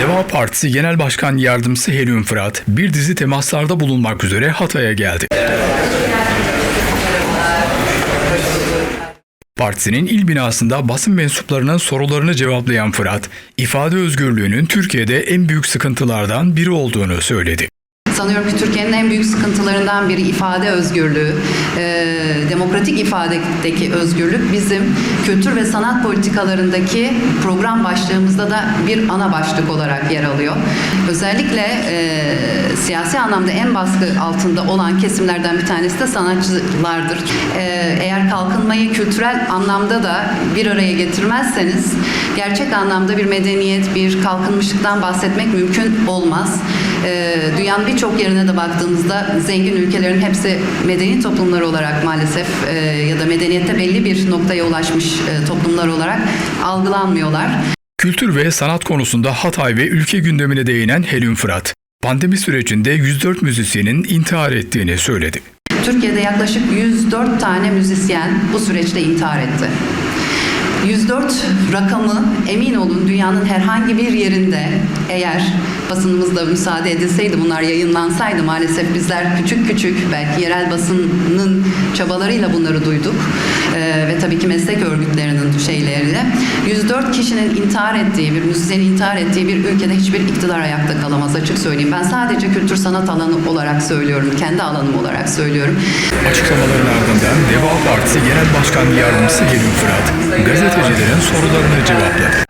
Deva Partisi Genel Başkan Yardımcısı Helyum Fırat bir dizi temaslarda bulunmak üzere Hatay'a geldi. Partisinin il binasında basın mensuplarının sorularını cevaplayan Fırat, ifade özgürlüğünün Türkiye'de en büyük sıkıntılardan biri olduğunu söyledi. Sanıyorum ki Türkiye'nin en büyük sıkıntılarından biri ifade özgürlüğü. Ee, demokratik ifadedeki özgürlük bizim kültür ve sanat politikalarındaki program başlığımızda da bir ana başlık olarak yer alıyor. Özellikle e, siyasi anlamda en baskı altında olan kesimlerden bir tanesi de sanatçılardır. Ee, eğer kalkınmayı kültürel anlamda da bir araya getirmezseniz gerçek anlamda bir medeniyet, bir kalkınmışlıktan bahsetmek mümkün olmaz. Ee, dünyanın birçok yerine de baktığımızda zengin ülkelerin hepsi medeni toplumlar olarak maalesef e, ya da medeniyette belli bir noktaya ulaşmış e, toplumlar olarak algılanmıyorlar. Kültür ve sanat konusunda Hatay ve ülke gündemine değinen Helyum Fırat, pandemi sürecinde 104 müzisyenin intihar ettiğini söyledi. Türkiye'de yaklaşık 104 tane müzisyen bu süreçte intihar etti. 104 rakamı emin olun dünyanın herhangi bir yerinde eğer basınımızda müsaade edilseydi bunlar yayınlansaydı maalesef bizler küçük küçük belki yerel basının çabalarıyla bunları duyduk Ee, ve tabii ki meslek örgütlerinin şeyleriyle 104 kişinin intihar ettiği bir müzisyenin intihar ettiği bir ülkede hiçbir iktidar ayakta kalamaz açık söyleyeyim. Ben sadece kültür sanat alanı olarak söylüyorum kendi alanım olarak söylüyorum. Açıklamaların ardından Deva Partisi Genel Başkan Yardımcısı Helyum Fırat, gazetecilerin sorularını cevapladı.